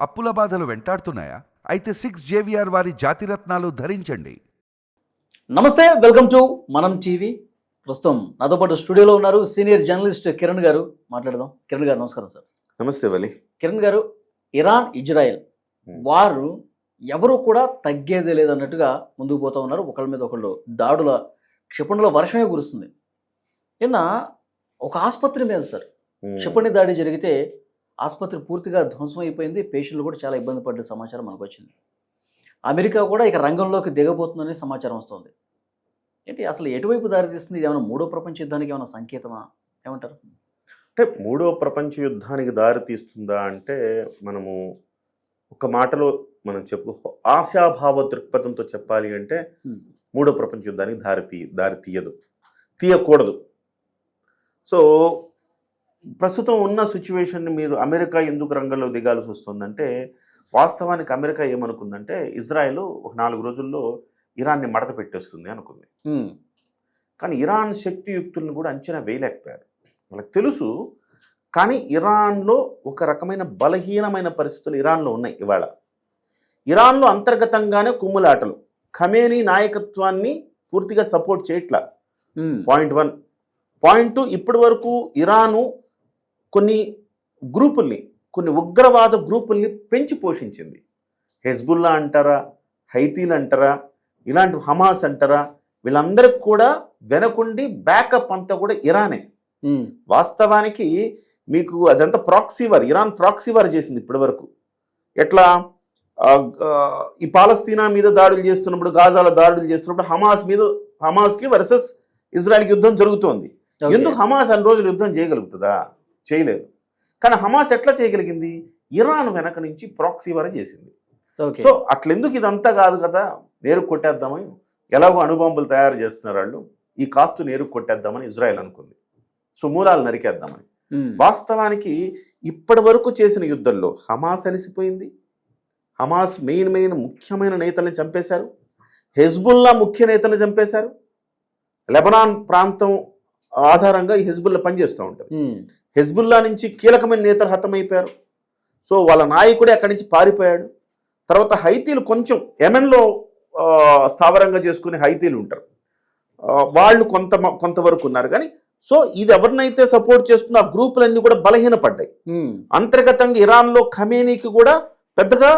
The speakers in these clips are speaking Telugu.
అప్పుల బాధలు వెంటాడుతున్నాయా? అయితే సిక్స్ జేవిఆర్ వారి జాతిరత్నాలు ధరించండి. నమస్తే వెల్కమ్ టు మనం టీవీ. ప్రస్తుతం నాతో పాటు స్టూడియోలో ఉన్నారు సీనియర్ జర్నలిస్ట్ కిరణ్ గారు. మాట్లాడదాం. కిరణ్ గారు నమస్కారం సార్. నమస్తే వలి. కిరణ్ గారు ఇరాన్ ఇజ్రాయెల్ వారు ఎవరు కూడా తగ్గేదే లేదన్నట్టుగా ముందుకు పోతా ఉన్నారు. ఒకళ్ళ మీద ఒకళ్ళు దాడుల క్షిపణుల వర్షమే కురుస్తుంది. నిన్న ఒక ఆసుపత్రి మీద సార్ క్షిపణి దాడి జరిగితే ఆసుపత్రి పూర్తిగా ధ్వంసం అయిపోయింది. పేషెంట్లు కూడా చాలా ఇబ్బంది పడ్డ సమాచారం మనకు వచ్చింది అమెరికా కూడా ఇక రంగంలోకి దిగబోతుందని సమాచారం వస్తుంది. ఏంటి? అసలు ఎటువైపు దారితీస్తుంది? ఇది ఏమైనా మూడో ప్రపంచ యుద్ధానికి ఏమైనా సంకేతమా? ఏమంటారు? అంటే మూడో ప్రపంచ యుద్ధానికి దారి తీస్తుందా అంటే మనము ఒక మాటలో మనం చెప్పు ఆశాభావ దృక్పథంతో చెప్పాలి అంటే. మూడో ప్రపంచ యుద్ధానికి దారి తీ దారి తీయదు తీయకూడదు. సో ప్రస్తుతం ఉన్న సిచ్యువేషన్ని మీరు అమెరికా ఎందుకు రంగంలో దిగాల్సి వస్తుందంటే వాస్తవానికి అమెరికా ఏమనుకుందంటే ఇజ్రాయెల్ ఒక నాలుగు రోజుల్లో ఇరాన్ని మడత పెట్టేస్తుంది అనుకుంది. కానీ ఇరాన్ శక్తియుక్తులను కూడా అంచనా వేయలేకపోయారు. వాళ్ళకి తెలుసు కానీ ఇరాన్లో ఒక రకమైన బలహీనమైన పరిస్థితులు ఇరాన్లో ఉన్నాయి ఇవాళ. ఇరాన్లో అంతర్గతంగానే కుమ్ములాటలు. ఖమేనీ నాయకత్వాన్ని పూర్తిగా సపోర్ట్ చేయట్లా. Point one. పాయింట్ టూ ఇప్పటి వరకు ఇరాను కొన్ని గ్రూపుల్ని కొన్ని ఉగ్రవాద గ్రూపుల్ని పెంచి పోషించింది. హెజ్బుల్లా అంటారా హైతీలు అంటారా ఇలాంటి హమాస్ అంటారా వీళ్ళందరికి కూడా వెనకుండి బ్యాకప్ అంతా కూడా ఇరానే. వాస్తవానికి మీకు అదంతా proxy war Iran proxy war చేసింది ఇప్పటి వరకు ఎట్లా ఈ పాలస్తీనా మీద దాడులు చేస్తున్నప్పుడు గాజాలో దాడులు చేస్తున్నప్పుడు హమాస్ మీద హమాస్కి వర్సెస్ ఇజ్రాయెల్కి యుద్ధం జరుగుతోంది. ఎందుకు హమాస్ అన్ని రోజులు యుద్ధం చేయగలుగుతుందా? చేయలేదు. కానీ హమాస్ ఎట్లా చేయగలిగింది? ఇరాన్ వెనక నుంచి ప్రాక్సీ వార్ చేసింది. సో అట్లెందుకు ఇదంతా కాదు కదా? నేరు కొట్టేద్దామని ఎలాగో అణుబాంబులు తయారు చేస్తున్నారు వాళ్ళు. ఈ కాస్తు నేరు కొట్టేద్దామని ఇజ్రాయెల్ అనుకుంది. సో మూలాలు నరికేద్దామని. వాస్తవానికి ఇప్పటి వరకు చేసిన యుద్ధంలో హమాస్ అలిసిపోయింది. హమాస్ మెయిన్ మెయిన్ ముఖ్యమైన నేతల్ని చంపేశారు. హెజ్బుల్లా ముఖ్య నేతల్ని చంపేశారు. లెబనాన్ ప్రాంతం ఆధారంగా ఈ హెజ్బుల్లా పనిచేస్తూ ఉంటుంది. ఉమ్, హెజ్బుల్లా నుంచి కీలకమైన నేతలు హతమైపోయారు. సో వాళ్ళ నాయకుడే అక్కడి నుంచి పారిపోయాడు. తర్వాత హైతీలు కొంచెం యెమెన్లో ఆ, స్థావరంగా చేసుకునే హైతీలు ఉంటారు. వాళ్ళు కొంత కొంతవరకు ఉన్నారు. కానీ సో ఇది ఎవరినైతే సపోర్ట్ చేస్తుందో ఆ గ్రూపులన్నీ కూడా బలహీనపడ్డాయి. అంతర్గతంగా ఇరాన్లో ఖమేనీకి కూడా పెద్దగా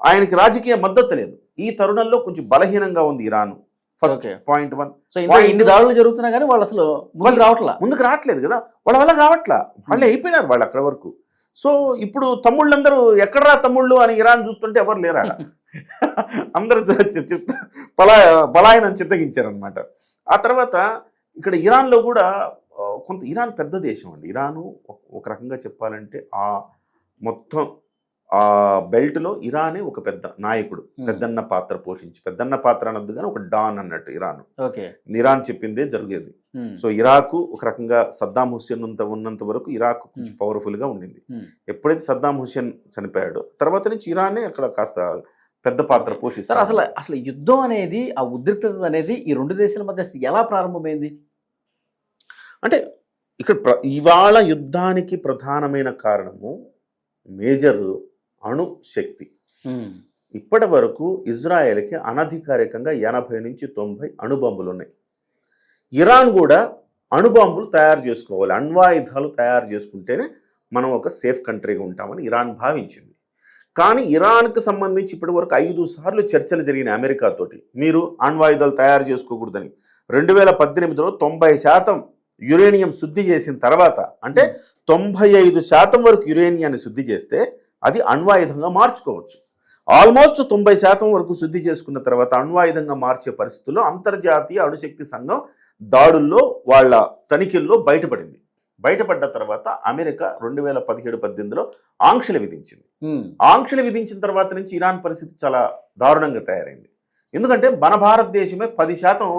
ఆయనకి రాజకీయ మద్దతు లేదు. ఈ తరుణంలో కొంచెం బలహీనంగా ఉంది Iran. First. Point one so ఇన్ని దాడులు జరుగుతున్నా కానీ వాళ్ళు అసలు ముందుకు రావట్లా? ముందుకు రావట్లేదు కదా? వాళ్ళ వల్ల కావట్లా? వాళ్ళు అయిపోయినారు వాళ్ళు అక్కడ వరకు. సో ఇప్పుడు తమ్ముళ్ళందరూ ఎక్కడరా తమ్ముళ్ళు అని ఇరాన్ చూస్తుంటే ఎవరు లేరు? అందరూ చిత్త పలా పలాయనం చిత్తగించారనమాట ఆ తర్వాత ఇక్కడ ఇరాన్లో కూడా కొంత ఇరాన్ పెద్ద దేశం అండి. ఇరాను ఒక రకంగా చెప్పాలంటే ఆ మొత్తం ఆ బెల్ట్లో ఇరానే ఒక పెద్ద నాయకుడు. పెద్దన్న పాత్ర పోషించి పెద్దన్న పాత్ర అనొద్దు కానీ ఒక డాన్ అన్నట్టు ఇరాన్. ఓకే. ఇరాన్ చెప్పిందే జరిగేది. సో ఇరాక్ ఒక రకంగా సద్దాం హుస్సేన్ ఉన్నంత ఉన్నంత వరకు ఇరాక్ కొంచెం పవర్ఫుల్గా ఉండింది. ఎప్పుడైతే సద్దాం హుస్సేన్ చనిపోయాడో తర్వాత నుంచి ఇరానే అక్కడ కాస్త పెద్ద పాత్ర పోషిస్తారు అసలు అసలు యుద్ధం అనేది ఆ ఉద్రిక్తత అనేది ఈ రెండు దేశాల మధ్య ఎలా ప్రారంభమైంది? అంటే ఇక్కడ ఇవాళ యుద్ధానికి ప్రధానమైన కారణము మేజర్ అణు శక్తి ఉమ్, ఇప్పటి వరకు ఇజ్రాయెల్కి అనధికారికంగా ఎనభై నుంచి తొంభై అణుబాంబులు ఉన్నాయి ఇరాన్ కూడా అణుబాంబులు తయారు చేసుకోవాలి. అణ్వాయుధాలు తయారు చేసుకుంటేనే మనం ఒక సేఫ్ కంట్రీగా ఉంటామని ఇరాన్ భావించింది. కానీ ఇరాన్కి సంబంధించి ఇప్పటి వరకు ఐదు సార్లు చర్చలు జరిగిన అమెరికాతోటి. మీరు అణ్వాయుధాలు తయారు చేసుకోకూడదని. రెండు వేల పద్దెనిమిదిలో తొంభై శాతం యురేనియం శుద్ధి చేసిన తర్వాత అంటే తొంభై ఐదు శాతం వరకు యురేనియాన్ని శుద్ధి చేస్తే అది అణ్వాయుధంగా మార్చుకోవచ్చు. ఆల్మోస్ట్ తొంభై శాతం వరకు శుద్ధి చేసుకున్న తర్వాత అణ్వాయుధంగా మార్చే పరిస్థితుల్లో అంతర్జాతీయ అణుశక్తి సంఘం దాడుల్లో వాళ్ళ తనిఖీల్లో బయటపడింది. బయటపడ్డ తర్వాత అమెరికా రెండు వేల పదిహేడు పద్దెనిమిదిలో ఆంక్షలు విధించింది. ఆంక్షలు విధించిన తర్వాత నుంచి ఇరాన్ పరిస్థితి చాలా దారుణంగా తయారైంది. ఎందుకంటే మన భారతదేశమే పది శాతం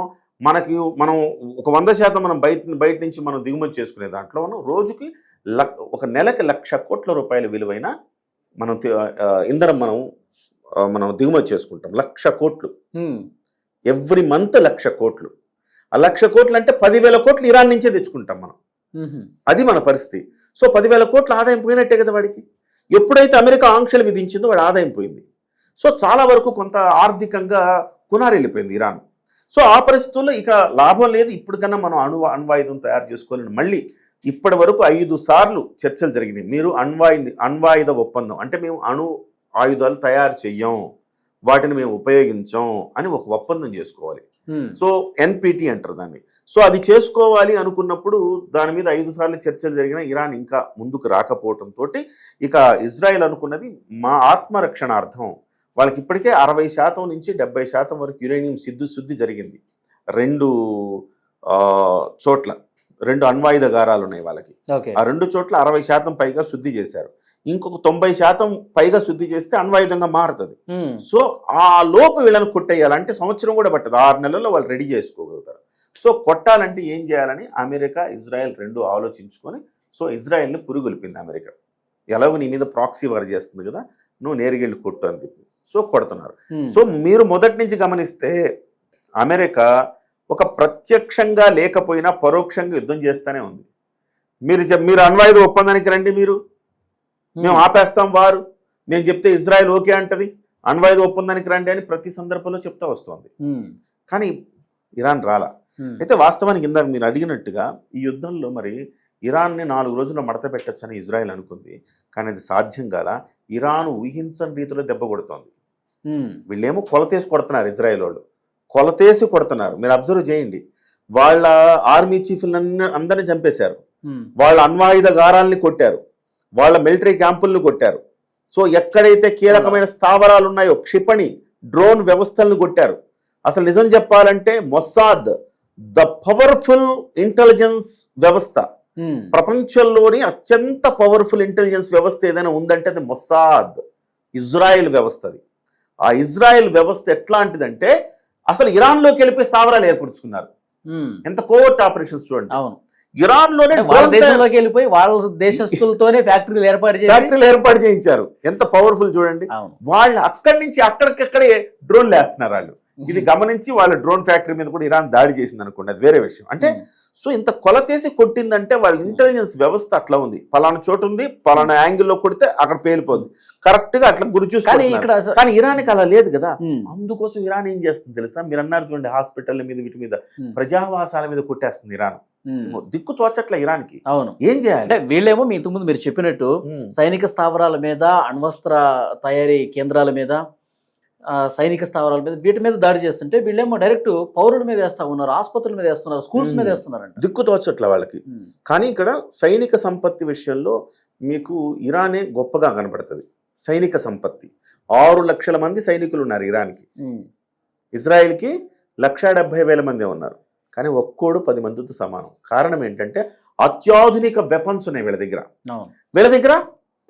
మనకి మనం ఒక వంద శాతం మనం బయట బయట నుంచి మనం దిగుమతి చేసుకునే దాంట్లో మనం రోజుకి ఒక నెలకి లక్ష కోట్ల రూపాయల విలువైన మనం ఇంధనం మనం మనం దిగుమతి చేసుకుంటాం. లక్ష కోట్లు. ఎవ్రీ మంత్ లక్ష కోట్లు. ఆ లక్ష కోట్లు అంటే పదివేల కోట్లు ఇరాన్ నుంచే తెచ్చుకుంటాం మనం. అది మన పరిస్థితి. సో పదివేల కోట్ల ఆదాయం పోయినట్టే కదా వాడికి. ఎప్పుడైతే అమెరికా ఆంక్షలు విధించిందో వాడు ఆదాయం పోయింది. సో చాలా వరకు కొంత ఆర్థికంగా కునారెళ్ళిపోయింది ఇరాన్. సో ఆ పరిస్థితుల్లో ఇక లాభం లేదు. ఇప్పటికన్నా మనం అణు అణ్వాయుధం తయారు చేసుకోవాలని మళ్ళీ ఇప్పటి వరకు ఐదు సార్లు చర్చలు జరిగినాయి. మీరు అణ్వాయు అణ్వాయుధ ఒప్పందం అంటే మేము అణు ఆయుధాలు తయారు చెయ్యం వాటిని మేము ఉపయోగించం అని ఒక ఒప్పందం చేసుకోవాలి. సో ఎన్పిటి అంటారు దాన్ని. సో అది చేసుకోవాలి అనుకున్నప్పుడు దాని మీద ఐదు సార్లు చర్చలు జరిగిన ఇరాన్ ఇంకా ముందుకు రాకపోవడంతో ఇక ఇజ్రాయెల్ అనుకున్నది మా ఆత్మరక్షణార్థం. వాళ్ళకి ఇప్పటికే అరవై శాతం నుంచి డెబ్బై శాతం వరకు యురేనియం సిద్ధు శుద్ధి జరిగింది. రెండు చోట్ల. రెండు అణ్వాయుధ గారాలు ఉన్నాయి వాళ్ళకి. ఆ రెండు చోట్ల అరవై శాతం పైగా శుద్ధి చేశారు. ఇంకొక తొంభై శాతం పైగా శుద్ధి చేస్తే అణ్వాయుధంగా మారుతుంది. సో ఆ లోపు వీళ్ళని కొట్టేయాలంటే సంవత్సరం కూడా పట్టదు. ఆరు నెలల్లో వాళ్ళు రెడీ చేసుకోగలుగుతారు. సో కొట్టాలంటే ఏం చేయాలని అమెరికా ఇజ్రాయెల్ రెండు ఆలోచించుకొని సో ఇజ్రాయెల్ని పురుగొలిపింది అమెరికా. ఎలాగో నీ మీద ప్రాక్సీ వార్ చేస్తుంది కదా నువ్వు నేరుగెళ్ళి కొట్టు అని చెప్పి. సో కొడుతున్నారు. సో మీరు మొదటి నుంచి గమనిస్తే అమెరికా ఒక ప్రత్యక్షంగా లేకపోయినా పరోక్షంగా యుద్ధం చేస్తూనే ఉంది. మీరు మీరు అణ్వాయుధ ఒప్పందానికి రండి మీరు. మేము ఆపేస్తాం వారు. నేను చెప్తే ఇజ్రాయెల్ ఓకే అంటది. అణ్వాయుధ ఒప్పందానికి రండి అని ప్రతి సందర్భంలో చెప్తా వస్తుంది. ఉమ్, కానీ ఇరాన్ రాలా. ఉమ్, అయితే వాస్తవానికి ఇందాక మీరు అడిగినట్టుగా ఈ యుద్ధంలో మరి ఇరాన్ని నాలుగు రోజుల్లో మడత పెట్టచ్చని ఇజ్రాయెల్ అనుకుంది. కానీ అది సాధ్యం కాల ఇరాన్ ఊహించని రీతిలో దెబ్బ కొడుతోంది. వీళ్ళేమో కొలతేసి కొడుతున్నారు ఇజ్రాయెల్ వాళ్ళు. కొలతేసి కొడుతున్నారు. మీరు అబ్జర్వ్ చేయండి. వాళ్ళ ఆర్మీ చీఫ్లన్నీ అందరినీ చంపేశారు. వాళ్ళ అణ్వాయుధ గారాల్ని కొట్టారు. వాళ్ళ మిలిటరీ క్యాంపుల్ని కొట్టారు. సో ఎక్కడైతే కీలకమైన స్థావరాలు ఉన్నాయో క్షిపణి డ్రోన్ వ్యవస్థలను కొట్టారు. అసలు నిజం చెప్పాలంటే మొస్సాద్ ద పవర్ఫుల్ ఇంటెలిజెన్స్ వ్యవస్థ. ప్రపంచంలోని అత్యంత పవర్ఫుల్ ఇంటెలిజెన్స్ వ్యవస్థ ఏదైనా ఉందంటే అది మొస్సాద్ ఇజ్రాయెల్ వ్యవస్థ అది ఆ ఇజ్రాయెల్ వ్యవస్థ ఎట్లాంటిదంటే అసలు ఇరాన్లోకి వెళ్ళిపోయి స్థావరాలు ఏర్పరచుకున్నారు. ఎంత కోవర్ట్ ఆపరేషన్స్ చూడండి. అవును. ఇరాన్లోనే అంటే వాళ్ళ దేశంలోకి వెళ్ళిపోయి వాళ్ళ దేశస్తులతోనే ఫ్యాక్టరీలు ఏర్పాటు ఫ్యాక్టరీలు ఏర్పాటు చేయించారు. ఎంత పవర్ఫుల్ చూడండి. వాళ్ళు అక్కడి నుంచి అక్కడికక్కడే డ్రోన్లు వేస్తున్నారు వాళ్ళు. ఇది గమనించి వాళ్ళ డ్రోన్ ఫ్యాక్టరీ మీద కూడా ఇరాన్ దాడి చేసింది అనుకోండి అది వేరే విషయం. అంటే సో ఇంత కొలతేసి కొట్టిందంటే వాళ్ళ ఇంటెలిజెన్స్ వ్యవస్థ అట్లా ఉంది. పలానా చోటు ఉంది పలానా యాంగిల్లో కొడితే అక్కడ పేలిపోద్ది. కరెక్ట్గా అట్లా గురి కానీ చూసుకుంటున్నారు. ఇక్కడ కానీ ఇరాన్కి అలా లేదు కదా. అందుకోసం ఇరాన్ ఏం చేస్తుంది తెలుసా? మీరు అన్నారు చూడండి హాస్పిటల్ మీద వీటి మీద ప్రజావాసాల మీద కొట్టేస్తుంది ఇరాన్. దిక్కు తోచట్ల ఇరాన్కి. అవును. ఏం చేయాలి? అంటే వీళ్ళేమో మీ ఇంతకుముందు మీరు చెప్పినట్టు. సైనిక స్థావరాల మీద అణ్వస్త్ర తయారీ కేంద్రాల మీద సైనిక స్థావరాల మీద వీటి మీద దాడి చేస్తుంటే వీళ్ళేమో డైరెక్ట్ పౌరుల మీద వేస్తా ఉన్నారు ఆసుపత్రుల మీద వేస్తున్నారు స్కూల్స్ మీద. వేస్తున్నారంట. దిక్కు తోచట్ల వాళ్ళకి. కానీ ఇక్కడ సైనిక సంపత్తి విషయంలో మీకు ఇరానే గొప్పగా కనబడుతుంది సైనిక సంపత్తి. ఆరు లక్షల మంది సైనికులు ఉన్నారు ఇరాన్కి. ఇజ్రాయెల్కి లక్ష డెబ్బై వేల మంది ఉన్నారు. కానీ ఒక్కోడు పది మందితో సమానం. కారణం ఏంటంటే అత్యాధునిక వెపన్స్ ఉన్నాయి వీళ్ళ దగ్గర. వీళ్ళ దగ్గర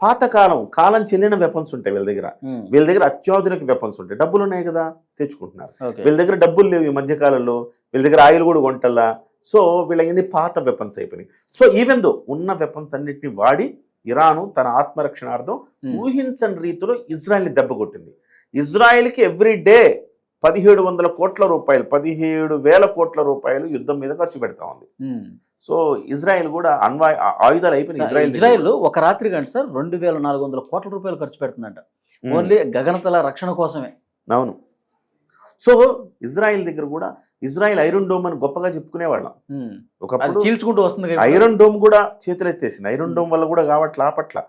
పాతకాలం కాలం చెల్లిన వెపన్స్ ఉంటాయి వీళ్ళ దగ్గర. వీళ్ళ దగ్గర అత్యాధునిక వెపన్స్ ఉంటాయి. డబ్బులు ఉన్నాయి కదా తెచ్చుకుంటున్నారు. వీళ్ళ దగ్గర డబ్బులు లేవు ఈ మధ్యకాలంలో. వీళ్ళ దగ్గర ఆయిల్ కూడా కొంటల్లా సో వీళ్ళ పాత వెపన్స్ అయిపోయినాయి. సో ఈవెన్ దో ఉన్న వెపన్స్ అన్నిటిని వాడి ఇరాను తన ఆత్మరక్షణార్థం ఊహించని రీతిలో ఇజ్రాయెల్ని దెబ్బ కొట్టింది. ఇజ్రాయెల్కి ఎవ్రీ డే పదిహేడు వందల కోట్ల రూపాయలు పదిహేడు వేల కోట్ల రూపాయలు యుద్ధం మీద ఖర్చు పెడతా ఉంది. సో ఇజ్రాయెల్ కూడా అణ్వా ఆ- ఆయుధాలు అయిపోయినాయి ఇజ్రాయెల్ ఇజ్రాయెల్ ఒక రాత్రి గంట సార్ రెండు వేల నాలుగు వందల కోట్ల రూపాయలు ఖర్చు పెడుతుందంట. ఓన్లీ గగనతల రక్షణ కోసమే. అవును. సో ఇజ్రాయెల్ దగ్గర కూడా ఇజ్రాయెల్ ఐరన్ డోమ్ అని గొప్పగా చెప్పుకునేవాళ్ళం. ఉమ్, అది ఒకప్పుడు చీల్చుకుంటూ వస్తుంది. ఐరన్ డోమ్ కూడా చేతులెత్తేసింది. ఐరన్ డోమ్ వల్ల కూడా కావట్ల ఆపట్ల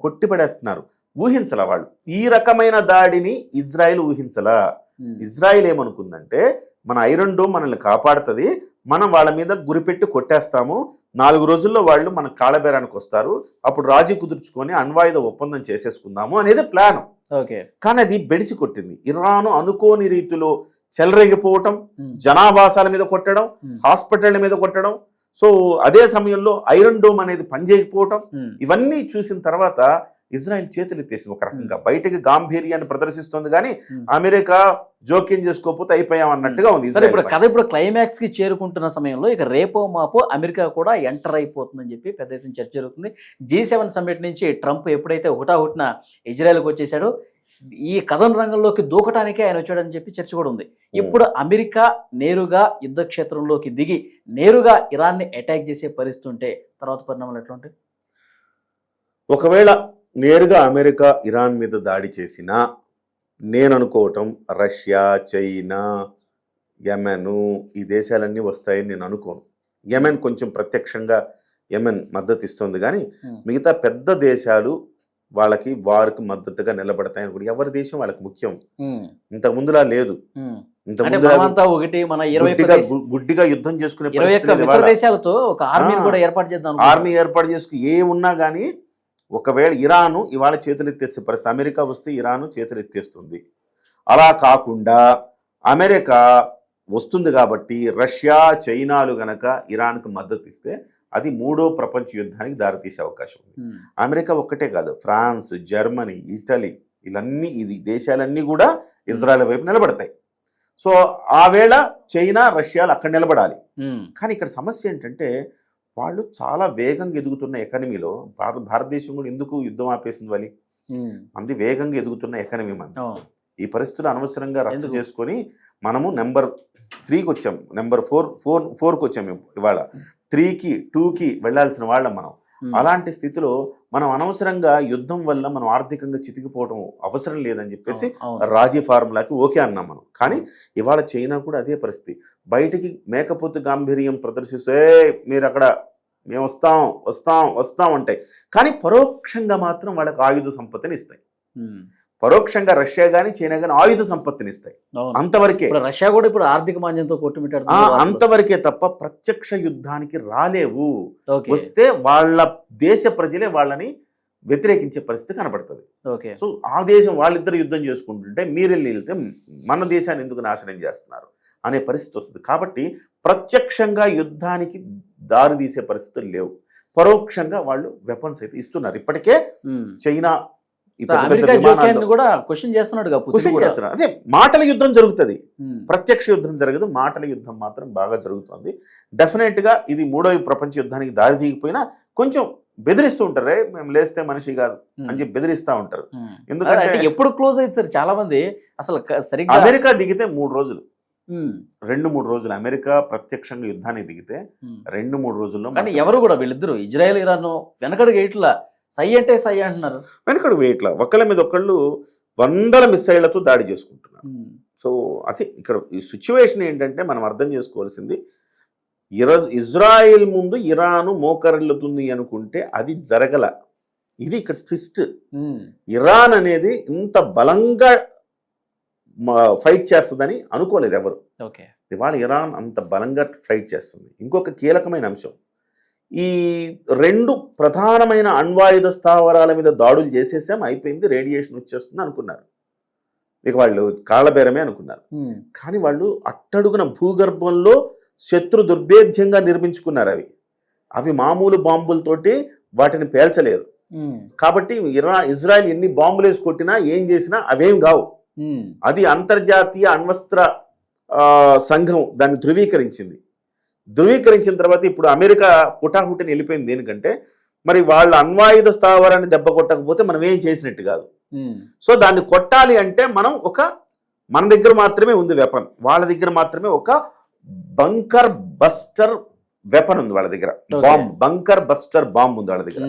కొట్టి పడేస్తున్నారు ఊహించలా వాళ్ళు. ఈ రకమైన దాడిని ఇజ్రాయెల్ ఊహించలా. ఇజ్రాయెల్ ఏమనుకుందంటే మన ఐరన్ డోమ్ మనల్ని కాపాడుతుంది మనం వాళ్ళ మీద గురిపెట్టి కొట్టేస్తాము నాలుగు రోజుల్లో వాళ్ళు మన కాళ్ళబేరానికి వస్తారు అప్పుడు రాజీ కుదుర్చుకొని అణ్వాయుధ ఒప్పందం చేసేసుకుందాము అనేది ప్లాన్. ఓకే. కానీ అది బెడిసి కొట్టింది. ఇరాను అనుకోని రీతిలో చెలరేగిపోవటం జనావాసాల మీద కొట్టడం ఉమ్, హాస్పిటల్ మీద కొట్టడం సో అదే సమయంలో ఐరన్ డోమ్ అనేది పనిచేయకపోవటం ఇవన్నీ చూసిన తర్వాత ఇజ్రాయెల్ చేతులు ఎత్తేసింది ఒక రకంగా. బయటకి గాంభీర్యాన్ని ప్రదర్శిస్తుంది కానీ. అమెరికా జోక్యం చేసుకోకపోతే అయిపోయాం అన్నట్టుగా ఉంది సరే ఇప్పుడు. కథ ఇప్పుడు క్లైమాక్స్కి చేరుకుంటున్న సమయంలో ఇక రేపో మాపో అమెరికా కూడా ఎంటర్ అయిపోతుందని చెప్పి పెద్ద ఎత్తున చర్చ జరుగుతుంది. జీ సెవెన్ సమ్మిట్ నుంచి ట్రంప్ ఎప్పుడైతే ఒకటిన ఇజ్రాయెల్కి వచ్చేసాడో ఈ కథన రంగంలోకి దూకటానికే ఆయన వచ్చాడని చెప్పి చర్చ కూడా ఉంది. ఇప్పుడు అమెరికా నేరుగా యుద్ధ క్షేత్రంలోకి దిగి నేరుగా ఇరాన్ని అటాక్ చేసే పరిస్థితి ఉంటే తర్వాత పరిణామాలు ఎట్లా ఉంటాయి? ఒకవేళ నేరుగా అమెరికా ఇరాన్ మీద దాడి చేసినా నేను అనుకోవటం రష్యా చైనా యెమెన్ ఈ దేశాలన్నీ వస్తాయని నేను అనుకోను యెమెన్ కొంచెం ప్రత్యక్షంగా యెమెన్ మద్దతు ఇస్తుంది కానీ Hmm. మిగతా పెద్ద దేశాలు వాళ్ళకి వారికి మద్దతుగా నిలబడతాయని కూడా ఎవరి దేశం వాళ్ళకి ముఖ్యం ఉమ్, ఇంతకు ముందులా లేదు ఒక్క గుడ్డిగా యుద్ధం చేసుకునే. దేశాలతో ఒక ఆర్మీని ఆ. కూడా ఏర్పాటు చేద్దాం. ఆర్మీ ఏర్పాటు చేసుకుని ఏ ఉన్నా కానీ ఒకవేళ ఇరాను ఇవాళ చేతులు ఎత్తేసే పరిస్థితి అమెరికా వస్తే ఇరాను చేతులు ఎత్తేస్తుంది అలా కాకుండా అమెరికా వస్తుంది కాబట్టి రష్యా చైనాలు గనక ఇరాన్కు మద్దతు ఇస్తే అది మూడో ప్రపంచ యుద్ధానికి దారితీసే అవకాశం ఉంది. అమెరికా ఒక్కటే కాదు ఫ్రాన్స్ జర్మనీ ఇటలీ ఇవన్నీ ఇది దేశాలన్నీ కూడా ఇజ్రాయెల్ వైపు నిలబడతాయి. సో ఆ వేళ చైనా రష్యాలు అక్కడ నిలబడాలి. కానీ ఇక్కడ సమస్య ఏంటంటే వాళ్ళు చాలా వేగంగా ఎదుగుతున్న ఎకానమీలో భారత భారతదేశం కూడా ఎందుకు యుద్ధం ఆపేసింది వాళ్ళు. మంది వేగంగా ఎదుగుతున్న ఎకానమీ మంది. ఈ పరిస్థితులు అనవసరంగా ఎందుకు? చేసుకొని మనము నెంబర్ త్రీకి వచ్చాం నెంబర్ ఫోర్ ఫోర్ ఫోర్కి వచ్చాం ఇవాళ త్రీకి టూకి వెళ్ళాల్సిన వాళ్ళం మనం. అలాంటి స్థితిలో మనం అనవసరంగా యుద్ధం వల్ల మనం ఆర్థికంగా చితికిపోవడం అవసరం లేదని చెప్పేసి. రాజీ ఫార్ములాకి ఓకే అన్నాం మనం కానీ ఇవాళ చైనా కూడా అదే పరిస్థితి బయటికి మేకపోతు గాంభీర్యం ప్రదర్శిస్తే "ఏయ్, మీరు అక్కడ మేము వస్తాం వస్తాం వస్తాం అంటే. కానీ పరోక్షంగా మాత్రం వాళ్ళకి ఆయుధ సంపత్తిని ఇస్తాయి. పరోక్షంగా రష్యా కానీ చైనా కానీ ఆయుధ సంపత్తిని ఇస్తాయి. అంతవరకే. రష్యా కూడా ఇప్పుడు ఆర్థిక మాంద్యంతో ఆ, కొట్టుమిట్టాడుతుంది అంతవరకే తప్ప ప్రత్యక్ష యుద్ధానికి రాలేవు. వస్తే వాళ్ళ దేశ ప్రజలే వాళ్ళని వ్యతిరేకించే పరిస్థితి కనబడుతుంది. ఓకే. సో ఆ దేశం వాళ్ళిద్దరు యుద్ధం చేసుకుంటుంటే మీరు వెళ్ళి వెళ్తే మన దేశాన్ని ఎందుకు నాశనం చేస్తున్నారు? అనే పరిస్థితి వస్తుంది. కాబట్టి ప్రత్యక్షంగా యుద్ధానికి దారి తీసే పరిస్థితులు లేవు. పరోక్షంగా వాళ్ళు వెపన్స్ అయితే ఇస్తున్నారు. ఇప్పటికే. చైనా కూడా క్వశ్చన్ చేస్తున్నాడు క్వశ్చన్ చేస్తున్నారు. అదే మాటల యుద్ధం జరుగుతుంది. ప్రత్యక్ష యుద్ధం జరగదు. మాటల యుద్ధం మాత్రం బాగా జరుగుతుంది. డెఫినెట్గా ఇది మూడో ప్రపంచ యుద్ధానికి దారి తీయకపోయినా కొంచెం బెదిరిస్తూ ఉంటారు. "రే, మేము లేస్తే మనిషి కాదు అని చెప్పి బెదిరిస్తూ ఉంటారు. ఎందుకంటే ఎప్పుడు క్లోజ్ అయితే సార్? చాలా మంది అసలు సరిగ్గా అమెరికా దిగితే మూడు రోజులు. రెండు మూడు రోజులు అమెరికా ప్రత్యక్షంగా యుద్ధానికి దిగితే. రెండు మూడు రోజుల్లో కానీ ఎవరు కూడా వీళ్ళిద్దరు ఇజ్రాయెల్ ఇరాన్ వెనకడుగు ఇట్లా సై అంటే సై అంటున్నారు. వెనకడు వేయట్లా. ఒకళ్ళ మీద ఒకళ్ళు వందల మిసైళ్ళతో దాడి చేసుకుంటున్నారు. సో అదే ఇక్కడ ఈ సిచ్యువేషన్ ఏంటంటే మనం అర్థం చేసుకోవాల్సింది ఇరజ్ ఇజ్రాయిల్ ముందు ఇరాను మోకరిల్లుతుంది అనుకుంటే అది జరగల. ఇది ఇక్కడ ట్విస్ట్. ఇరాన్ అనేది ఇంత బలంగా ఫైట్ చేస్తుందని అనుకోలేదు ఎవరు. ఓకే. ఇవాళ ఇరాన్ అంత బలంగా ఫైట్ చేస్తుంది. ఇంకొక కీలకమైన అంశం. ఈ రెండు ప్రధానమైన అణ్వాయుధ స్థావరాల మీద దాడులు చేసేసాం అయిపోయింది రేడియేషన్ వచ్చేస్తుంది అనుకున్నారు. ఇక వాళ్ళు కాళ్ళబేరమే అనుకున్నారు. కానీ వాళ్ళు అట్టడుగున భూగర్భంలో శత్రు దుర్భేద్యంగా నిర్మించుకున్నారు అవి. అవి మామూలు బాంబులతోటి వాటిని పేల్చలేరు. కాబట్టి ఇరా ఇజ్రాయెల్ ఎన్ని బాంబులు వేసి కొట్టినా ఏం చేసినా అవేం కావు. అది అంతర్జాతీయ అణ్వస్త్ర సంఘం దాన్ని ధృవీకరించింది. ధృవీకరించిన తర్వాత ఇప్పుడు అమెరికా హుటాహుటిని వెళ్ళిపోయింది దేనికంటే మరి వాళ్ళ అణ్వాయుధ స్థావరాన్ని దెబ్బ కొట్టకపోతే మనం ఏం చేసినట్టు కాదు. సో దాన్ని కొట్టాలి అంటే మనం ఒక మన దగ్గర మాత్రమే ఉంది వెపన్. వాళ్ళ దగ్గర మాత్రమే ఒక బంకర్ బస్టర్ వెపన్ ఉంది వాళ్ళ దగ్గర. బాంబ్ బంకర్ బస్టర్ బాంబ్ ఉంది వాళ్ళ దగ్గర.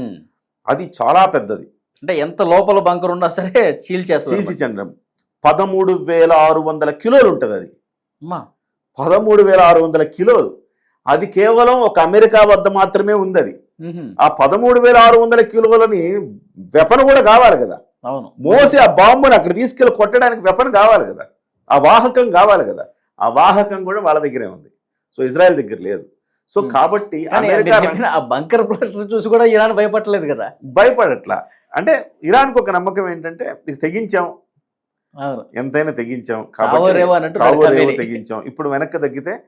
అది చాలా పెద్దది. అంటే ఎంత లోపల బంకర్ ఉన్నా సరే చీల్ చేస్తారు చీల్చి చంద్రం పదమూడు వేల ఆరు వందల కిలోలు ఉంటుంది అది పదమూడు వేల ఆరు వందల కిలోలు. అది కేవలం ఒక అమెరికా వద్ద మాత్రమే ఉంది అది ఆ పదమూడు వేల ఆరు వందల కిలోలని వెపన్ కూడా కావాలి కదా. అవును. మోసి ఆ బాంబుని అక్కడ తీసుకెళ్ళి కొట్టడానికి వెపన్ కావాలి కదా. ఆ వాహకం కావాలి కదా. ఆ వాహకం కూడా వాళ్ళ దగ్గరే ఉంది. సో ఇజ్రాయెల్ దగ్గర లేదు. సో. కాబట్టి ఆ బంకర్ బ్లాస్టర్ చూసి కూడా ఇరాన్ భయపడలేదు కదా. భయపడట్లా. అంటే ఇరాన్కి ఒక నమ్మకం ఏంటంటే ఇది తెగించాం ఎంతైనా తెగించాం. వెళ్ళి. తెగించాం. ఇప్పుడు వెనక్కి తగ్గితే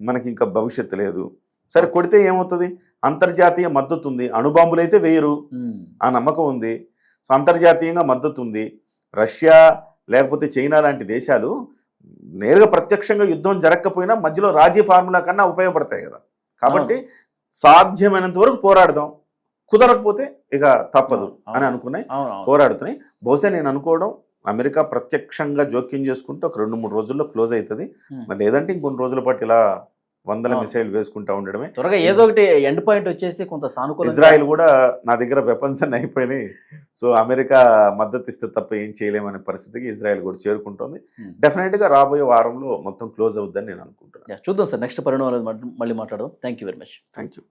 మనకి ఇంకా భవిష్యత్తు లేదు. సరే కొడితే ఏమవుతుంది? అంతర్జాతీయ మద్దతు ఉంది. అణుబాంబులు అయితే వేయరు ఆ నమ్మకం ఉంది. సో అంతర్జాతీయంగా మద్దతు ఉంది. రష్యా లేకపోతే చైనా లాంటి దేశాలు నేరుగా ప్రత్యక్షంగా యుద్ధం జరగకపోయినా మధ్యలో రాజీ ఫార్ములా కన్నా ఉపయోగపడతాయి కదా. కాబట్టి సాధ్యమైనంత వరకు పోరాడదాం. కుదరకపోతే ఇక తప్పదు. అని అనుకున్నాయి. పోరాడుతున్నాయి. బహుశా నేను అనుకోవడం అమెరికా ప్రత్యక్షంగా జోక్యం చేసుకుంటే ఒక రెండు మూడు రోజుల్లో క్లోజ్ అవుతుంది Hmm. మరి లేదంటే ఇంకొన్ని రోజుల పాటు ఇలా వందల. మిసైల్ వేసుకుంటా ఉండడమే. త్వరగా ఏదో ఒకటి ఎండ్ పాయింట్ వచ్చేసి కొంత సానుకూల ఇజ్రాయెల్ కూడా నా దగ్గర వెపన్స్ అన్ని అయిపోయినాయి. సో అమెరికా మద్దతు ఇస్తే తప్ప ఏం చేయలేమనే పరిస్థితికి ఇజ్రాయెల్ కూడా చేరుకుంటుంది. Hmm. డెఫినెట్గా రాబోయే వారంలో మొత్తం క్లోజ్ అవుద్దని నేను అనుకుంటున్నాను. చూద్దాం సార్ నెక్స్ట్ పరిణామాలు మళ్ళీ మాట్లాడదాం. Thank you very much thank you